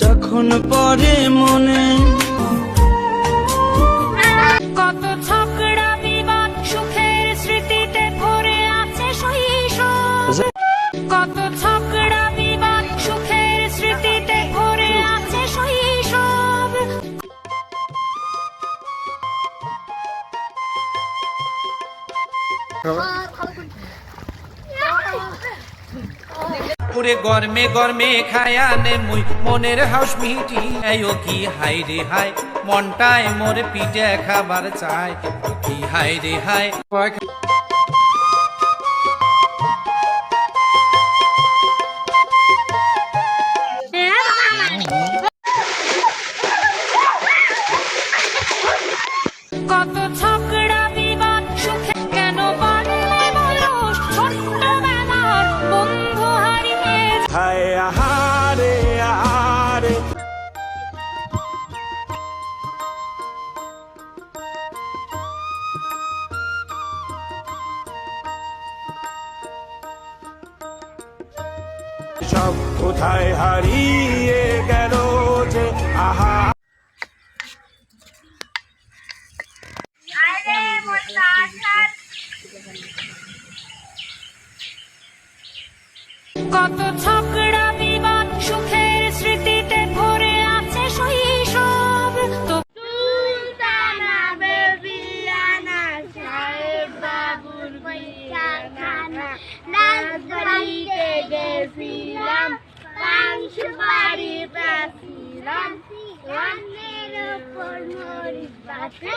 যখন পরে মনে। কত ঝগড়া বিবাদ সুখের স্মৃতিতে ভরে আছে কত ঝগড়া পুরে গরমে গরমে খায়া নে মুই, মনের হাউস মিটি ও কি হাই রে হাই মনটায় মোর পিঠে খাবার চাই কি হাই রে হাই সব কোথায় হারিয়ে গেল যে আহা। কত ঝগড়া রাজবাড়িতে গেছিলাম পান সুপারি পেয়েছিলাম রানের ওপর মরিচ পাতে